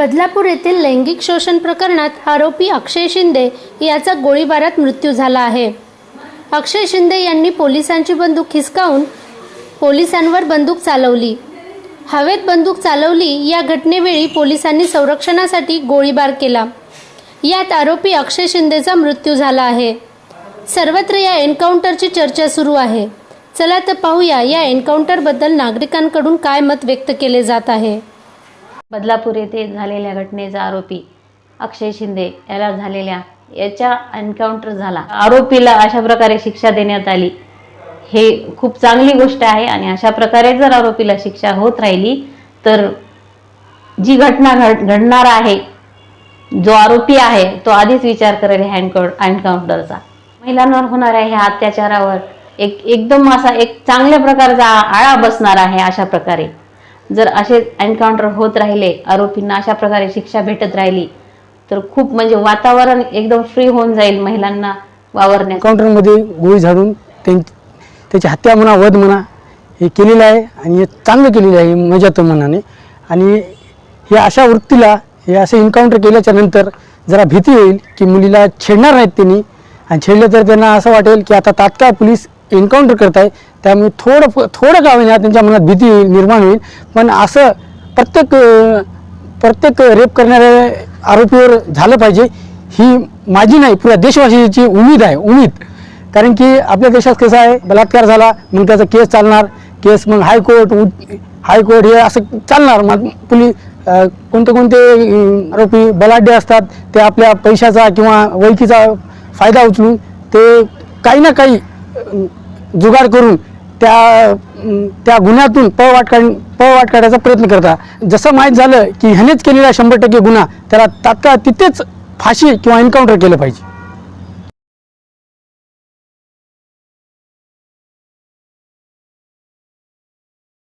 बदलापूर येथील लैंगिक शोषण प्रकरणात आरोपी अक्षय शिंदे याचा गोळीबारात मृत्यू झाला आहे. अक्षय शिंदे यांनी पोलिसांची बंदूक हिसकावून पोलिसांवर बंदूक चालवली. हवेत बंदूक चालवली या घटनेवेळी पोलिसांनी संरक्षणासाठी गोळीबार केला. यात आरोपी अक्षय शिंदेचा मृत्यू झाला आहे. सर्वत्र या एन्काउंटरची चर्चा सुरू आहे. चला तर पाहूया या एन्काउंटरबद्दल नागरिकांकडून काय मत व्यक्त केले जात आहे. बदलापूर येथे झालेल्या घटनेचा आरोपी अक्षय शिंदे याला झालेल्या याच्या एन्काउंटर झाला. आरोपीला अशा प्रकारे शिक्षा देण्यात आली. हे खूप चांगली गोष्ट आहे आणि अशा प्रकारे जर आरोपीला शिक्षा होत राहिली तर जी घटना घड घडणार आहे जो आरोपी आहे तो आधीच विचार करेल ह्या एन्काउंटरचा महिलांवर होणाऱ्या ह्या अत्याचारावर एक एकदम असा एक चांगल्या प्रकारचा आळा बसणार आहे अशा प्रकारे. जर असे एन्काउंटर होत राहिले आरोपींना अशा प्रकारे शिक्षा भेटत राहिली तर खूप म्हणजे वातावरण एकदम फ्री होऊन जाईल महिलांना वावरण्या एन्काउंटरमध्ये गोळी झाडून त्यां त्याची हत्या म्हणा वध म्हणा हे केलेलं आहे आणि हे चांगलं केलेलं आहे मजात मनाने. आणि हे अशा वृत्तीला हे असं एन्काउंटर केल्याच्यानंतर जरा भीती होईल की मुलीला छेडणार नाहीत त्यांनी. आणि छेडलं तर त्यांना असं वाटेल की आता तात्काळ पोलीस एन्काउंटर करत आहे त्यामुळे थोडं थोडं का होईना त्यांच्या मनात भीती निर्माण होईल. पण असं प्रत्येक प्रत्येक रेप करणाऱ्या आरोपीवर झालं पाहिजे. ही माझी नाही पुऱ्या देशवासीची उमेद आहे उमेद. कारण की आपल्या देशात कसं आहे बलात्कार झाला मग त्याचा केस चालणार. केस मग हायकोर्ट उ हायकोर्ट हे असं चालणार. मग पोलीस कोणते कोणते आरोपी बलाढ्य असतात ते आपल्या पैशाचा किंवा वैकीचा फायदा उचलून ते काही ना काही जुगाड करून त्या त्या गुन्ह्यातून पळवाट काढ पळवाट काढायचा प्रयत्न करतात जसं माहीत झालं की ह्यानेच केलेला शंभर टक्के गुन्हा त्याला तात्काळ तिथेच फाशी किंवा एन्काउंटर केलं पाहिजे.